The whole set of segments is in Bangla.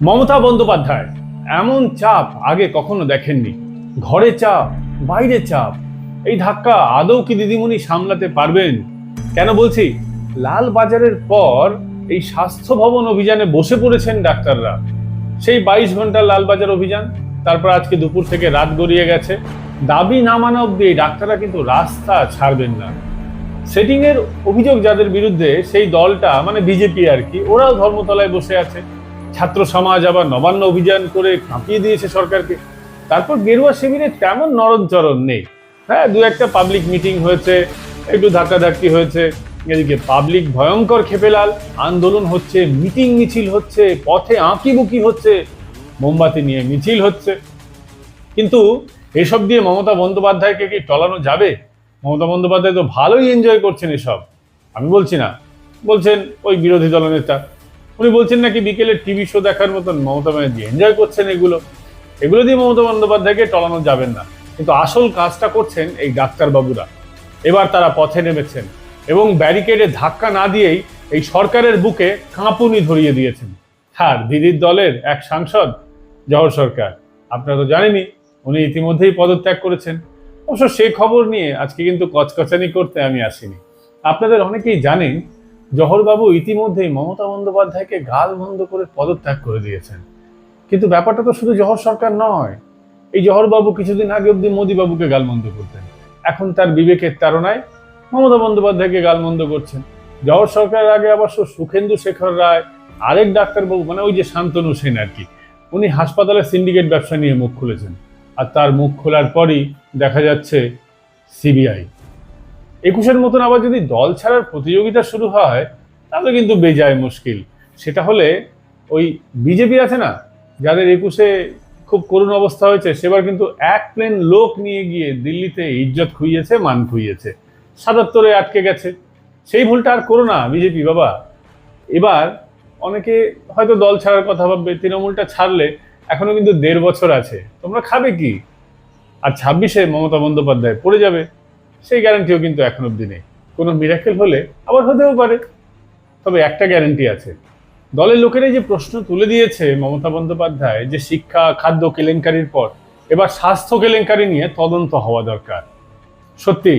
মমতা বন্দ্যোপাধ্যায়, এমন চাপ আগে কখনো দেখেননি। ঘরে চাপ, বাইরে চাপ, এই ধাক্কা আদৌ কি দিদিমণি সামলাতে পারবেন? কেন বলছি, লাল বাজারের পর এই স্বাস্থ্য ভবন অভিযানে বসে পড়েছেন ডাক্তাররা। সেই বাইশ ঘণ্টার লালবাজার অভিযান, তারপর আজকে দুপুর থেকে রাত গড়িয়ে গেছে। দাবি না মানা অব্দি এই ডাক্তাররা কিন্তু রাস্তা ছাড়বেন না। সেটিং এর অভিযোগ যাদের বিরুদ্ধে সেই দলটা মানে বিজেপি আর কি, ওরাও ধর্মতলায় বসে আছে। ছাত্র সমাজ আবার নবান্ন অভিযান করে কাঁপিয়ে দিয়েছে সরকারকে। তারপর গেরুয়া শিবিরে তেমন নরমচরণ নেই। হ্যাঁ দু একটা পাবলিক মিটিং হয়েছে, একটু ধাক্কাধাক্কি হয়েছে। এদিকে পাবলিক ভয়ঙ্কর খেপেলাল, আন্দোলন হচ্ছে মিটিং মিছিল হচ্ছে, পথে আঁকিবুকি হচ্ছে, মোমবাতি নিয়ে মিছিল হচ্ছে। কিন্তু এসব দিয়ে মমতা বন্দ্যোপাধ্যায়কে কি টলানো যাবে? মমতা বন্দ্যোপাধ্যায় তো ভালোই এনজয় করছেন এসব। আমি বলছি না। বলছেন ওই বিরোধী দলনেতা উনি বলছেন নাকি বিকেলে টিভি শো দেখার মতন মমতা ব্যানার্জি এনজয় করছেন এগুলো? এগুলো দিয়ে মমতা বন্দ্যোপাধ্যায়কে টলানো যাবেন না। কিন্তু আসল কাজটা করছেন এই ডাক্তারবাবুরা। এবার তারা পথে নেমেছেন এবং ব্যারিকেডে ধাক্কা না দিয়েই এই সরকারের বুকে কাঁপুনি ধরিয়ে দিয়েছেন। আর দিদির দলের এক সাংসদ জহর সরকার। আপনারা তো জানেনই, উনি ইতিমধ্যেই পদত্যাগ করেছেন। অবশ্য সে খবর নিয়ে আজকে কিন্তু কচকচানি করতে আমি আসিনি। আপনাদের অনেকেই জানেন জহরবাবু ইতিমধ্যেই মমতা বন্দ্যোপাধ্যায়কে গাল বন্ধ করে পদত্যাগ করে দিয়েছেন। কিন্তু ব্যাপারটা তো শুধু জহর সরকার নয়। এই জহরবাবু কিছুদিন আগে অব্দি মোদীবাবুকে গালমন্দ করতেন। এখন তার বিবেকের তাড়নায় মমতা বন্দ্যোপাধ্যায়কে গালমন্দ করছেন। জহর সরকারের আগে অবশ্য সুখেন্দু শেখর রায়, আরেক ডাক্তারবাবু মানে ওই যে শান্তনু সেন আর কি, উনি হাসপাতালে সিন্ডিকেট ব্যবসা নিয়ে মুখ খুলেছেন। আর তার মুখ খোলার পরই দেখা যাচ্ছে সিবিআই। একুশের মতন আবার যদি দল ছাড়ার প্রতিযোগিতা শুরু হয়, তাহলে কিন্তু বেজায় মুশকিল। সেটা হলে ওই বিজেপি আছে না, যাদের একুশে খুব করুণ অবস্থা হয়েছে, সেবার কিন্তু এক প্লেন লোক নিয়ে গিয়ে দিল্লিতে ইজ্জত খুইয়েছে, মান খুইয়েছে। সাতাত্তরে আটকে গেছে। সেই ভুলটা আর করো না বিজেপি বাবা। এবার অনেকে হয়তো দল ছাড়ার কথা ভাববে, তৃণমূলটা ছাড়লে এখনও কিন্তু দেড় বছর আছে। তোমরা খাবে কি? আর ছাব্বিশে মমতা বন্দ্যোপাধ্যায় পড়ে যাবে। সেই গ্যারান্টিও কিন্তু এখন অব্দি নেই। কোনো মিরাকেল হলে আবার হতেও পারে। তবে একটা গ্যারান্টি আছে। দলের লোকেরাই যে প্রশ্ন তুলে দিয়েছে মমতা বন্দ্যোপাধ্যায় যে শিক্ষা, খাদ্য কেলেঙ্কারির পর, এবার স্বাস্থ্য কেলেঙ্কারি নিয়ে তদন্ত হওয়া দরকার। সত্যি,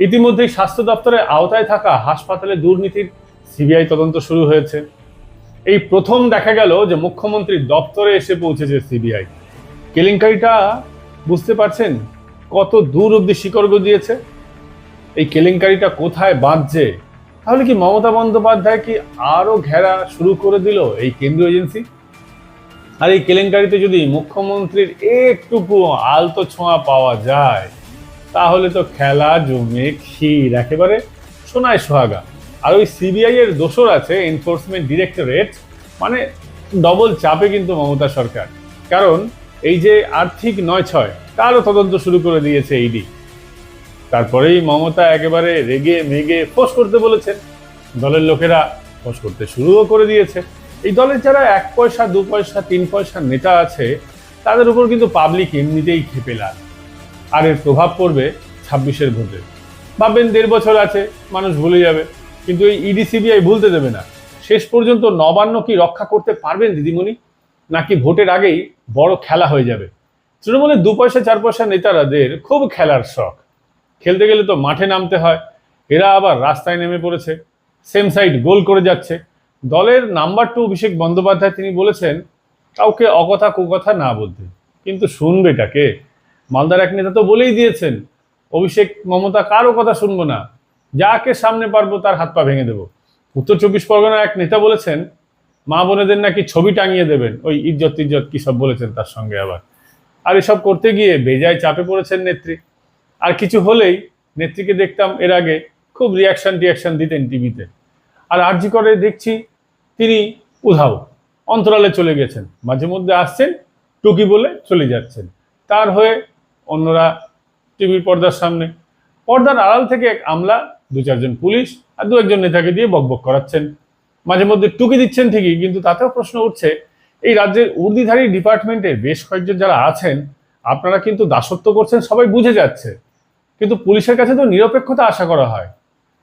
ইতিমধ্যেই স্বাস্থ্য দপ্তরের আওতায় থাকা হাসপাতালে দুর্নীতির সিবিআই তদন্ত শুরু হয়েছে। এই প্রথম দেখা গেল যে মুখ্যমন্ত্রীর দপ্তরে এসে পৌঁছেছে সিবিআই। কেলেঙ্কারিটা বুঝতে পারছেন কত দূর অব্দি শিকর্গ দিয়েছে এই কেলেঙ্কারিটা কোথায় বাঁধছে? তাহলে কি মমতা বন্দ্যোপাধ্যায় কি আরও ঘেরা শুরু করে দিল এই কেন্দ্রীয় এজেন্সি? আর এই কেলেঙ্কারিতে যদি মুখ্যমন্ত্রীর একটুকু আলতো ছোঁয়া পাওয়া যায়, তাহলে তো খেলা জমে ক্ষীর একেবারে সোনায় সোহাগা। আর ওই সিবিআই এর দোষর আছে এনফোর্সমেন্ট ডিরেক্টরেট মানে ডবল চাপে কিন্তু মমতা সরকার। কারণ এই যে আর্থিক নয় ছয়, তারও তদন্ত শুরু করে দিয়েছে ইডি তারপরেই মমতা একেবারে রেগে, মেগে ফোঁস করতে বলেছেন। দলের লোকেরা ফোঁস করতে শুরুও করে দিয়েছে। এই দলের যারা এক পয়সা, দু পয়সা, তিন পয়সার নেতা আছে, তাদের উপর কিন্তু পাবলিক এমনিতেই খেপে লাগ আর এর প্রভাব পড়বে ছাব্বিশের ভোটে। ভাববেন দেড় বছর আছে, মানুষ ভুলে যাবে। কিন্তু এই ইডি, সিবিআই ভুলতে দেবে না। শেষ পর্যন্ত নবান্ন কি রক্ষা করতে পারবেন দিদিমণি? নাকি ভোটের আগেই বড় খেলা হয়ে যাবে? তৃণমূলের দু পয়সা, চার পয়সা নেতারাদের খুব খেলার শখ। খেলতে গেলে তো মাঠে নামতে হয়। এরা আবার রাস্তায় নেমে পড়েছে। সেম সাইড গোল করে যাচ্ছে। দলের নাম্বার টু অভিষেক বন্দ্যোপাধ্যায় তিনি বলেছেন, কাউকে অকথা কুকথা না বলতে। কিন্তু শুনবেটাকে মালদার এক নেতা তো বলেই দিয়েছেন, অভিষেক মমতা কারও কথা শুনব না। যাকে সামনে পারব তার হাত পা ভেঙে দেবো। উত্তর চব্বিশ পরগনার এক নেতা বলেছেন, মা বোনেদের নাকি ছবি টাঙিয়ে দেবেন। ওই ইজ্জত ইজ্জত কি সব বলেছেন তার সঙ্গে আবার। আর এসব করতে গিয়ে বেজায় চাপে পড়েছেন নেত্রী। আর কিছু হলেই নেত্রীকে দেখতাম এর আগে খুব রিয়াকশন টিয়াকশন দিতেন টিভিতে আর আরজি করে দেখছি তিনি উধাও, অন্তরালে চলে গেছেন। মাঝে মধ্যে আসছেন, টুকি বলে চলে যাচ্ছেন। তার হয়ে অন্যরা টিভির পর্দার সামনে। পর্দার আড়াল থেকে এক আমলা, দু চারজন পুলিশ আর দু একজন নেতাকে দিয়ে বকবক করাচ্ছেন। মাঝে মধ্যে টুকি দিচ্ছেন ঠিকই, কিন্তু তাতেও প্রশ্ন উঠছে, এই রাজ্যের উর্দিধারী ডিপার্টমেন্টে বেশ কয়েকজন যারা আছেন, আপনারা কিন্তু দাসত্ব করছেন, সবাই বুঝে যাচ্ছে। কিন্তু পুলিশের কাছে তো নিরপেক্ষতা আশা করা হয়।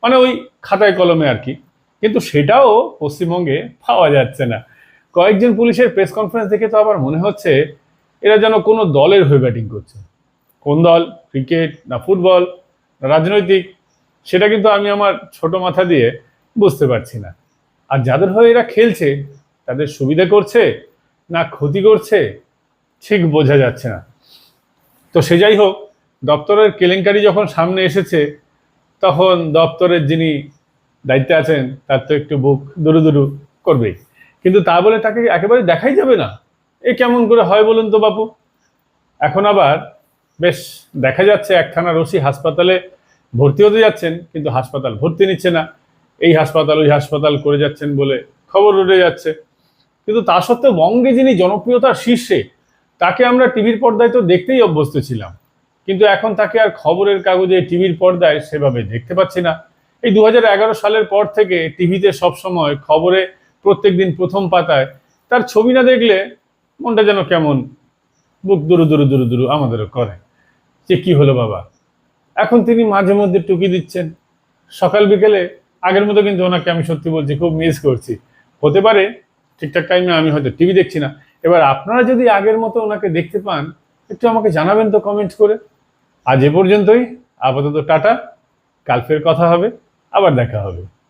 মানে ওই খাতায় কলমে আর কি। কিন্তু সেটাও পশ্চিমবঙ্গে পাওয়া যাচ্ছে না। কয়েকজন পুলিশের প্রেস কনফারেন্স দেখে তো আবার মনে হচ্ছে এরা যেন কোনো দলের হয়ে ব্যাটিং করছে। কোন দল? ক্রিকেট না ফুটবল? না রাজনৈতিক? সেটা কিন্তু আমি আমার ছোট মাথা দিয়ে বুঝতে পারছি না। আর যাদের হয়ে এরা খেলছে, তাদের সুবিধা করছে, না ক্ষতি করছে, ঠিক বোঝা যাচ্ছে না। তো সে যাই হোক দপ্তরের কেলেঙ্কারি যখন সামনে এসেছে, তখন দপ্তরের যিনি দায়িত্বে আছেন, তার তো একটু বুক দুরু দুরু করবেই। কিন্তু তা বলে তাকে একেবারে দেখাই যাবে না। এ কেমন করে হয় বলুন তো বাপু? এখন আবার বেশ দেখা যাচ্ছে একখানা রশি হাসপাতালে ভর্তি হতে যাচ্ছেন, কিন্তু হাসপাতাল ভর্তি নিচ্ছে না। এই হাসপাতাল, ওই হাসপাতাল করে যাচ্ছেন বলে খবর উঠে যাচ্ছে। কিন্তু তা সত্ত্বেও বঙ্গে যিনি জনপ্রিয়তার শীর্ষে, তাকে আমরা টিভির পর্দায় তো দেখতেই অভ্যস্ত ছিলাম। কিন্তু এখন তাকে আর খবরের কাগজে টিভির পর্দায় সেভাবে দেখতে পাচ্ছি না। এই দু হাজার এগারো সালের পর থেকে টিভিতে সবসময় খবরে প্রত্যেক দিন প্রথম পাতায় তার ছবি না দেখলে মনটা যেন কেমন, বুক দুরু দুরু দুরু দুরু আমাদেরও করে। যে কি হলো বাবা? এখন তিনি মাঝে মধ্যে টুকি দিচ্ছেন। সকাল বিকেলে আগের মতো কিন্তু ওনাকে আমি সত্যি বলছি খুব মিস করছি। হতে পারে ঠিকঠাক টাইমে আমি হয়তো টিভি দেখছি না। এবার আপনারা যদি আগের মতো ওনাকে দেখতে পান, একটু আমাকে জানাবেন তো কমেন্ট করে। আজ এ পর্যন্তই। আপাতত টাটা। কাল ফের কথা হবে। আবার দেখা হবে।